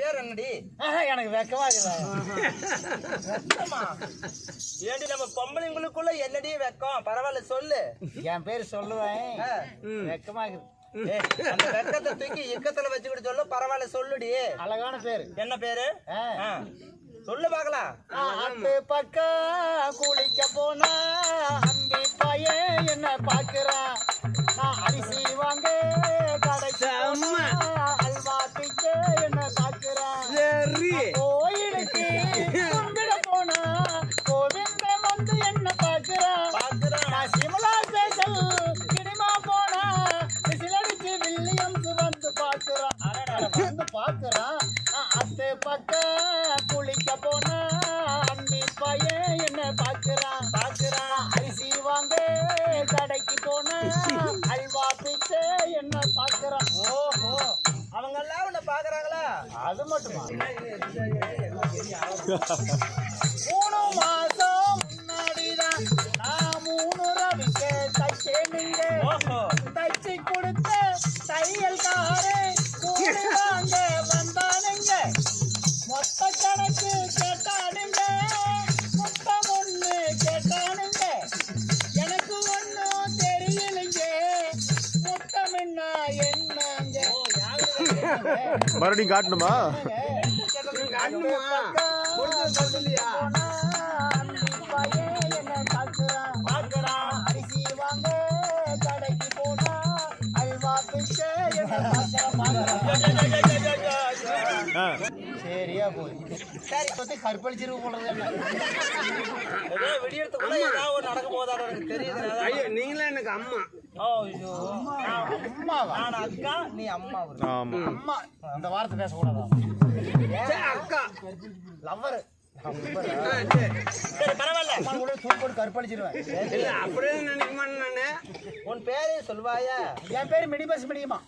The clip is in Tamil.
பேர் என்னடி எனக்கு வெக்கமா ஏண்டி நம்ம பொம்பளைங்களுக்குள்ள என்னடி வெக்கம்? பரவாயில்ல சொல்லு. என் பேர் சொல்லுவேன். வெக்கமா இருக்குது. ஏய், அந்த வெக்கத்தை தூக்கி இக்கத்துல வச்சுக்கிட்டு சொல்லு பரவாயில்ல சொல்லுடி. அழகான பேரு. என்ன பேரு. சொல்லு பாக்கலாம் பக்கம் குளிக்க பக்கம் குளிக்க போனா அம்பி பையன் என்ன பாக்குறான் பாக்குறான் அரிசி வாங்க கடைக்கு போனா அல்வா பிச்சை என்ன பாக்குறான் ஓஹோ. அவங்க எல்லாம் உன்னை பாக்குறாங்களா அது மட்டுமா? மூணு மாசம் முன்னாடிதான் நான் மூணு ரவிக்க தச்சேனுங்க ஓஹோ. தச்சு கொடுத்த மறுபடியும் காட்டணுமா. சரியா போய் சரி பத்தி கற்பழிச்சிருக்க ஏதோ விடியறதுக்குள்ள ஏதாவது ஒரு நடக்க போதாடா எனக்கு தெரியுது ஐயோ நீங்களே எனக்கு அம்மா. ஐயோ. அம்மாவா? நான் அக்கா நீ அம்மா ஆமா. அம்மா அந்த வார்த்தை பேசக்கூடாதா? அக்கா. லவ்வர் ஆ, சரி. சரி பரவாயில்ல. அம்மா கூட தூக்கு போட்டு கற்பழிச்சிருவேன். இல்ல அப்படியே நினைக்க மாட்டேன் நானு உன் பேரே சொல்வாயா. என் பேர் மினி பஸ் மினியமா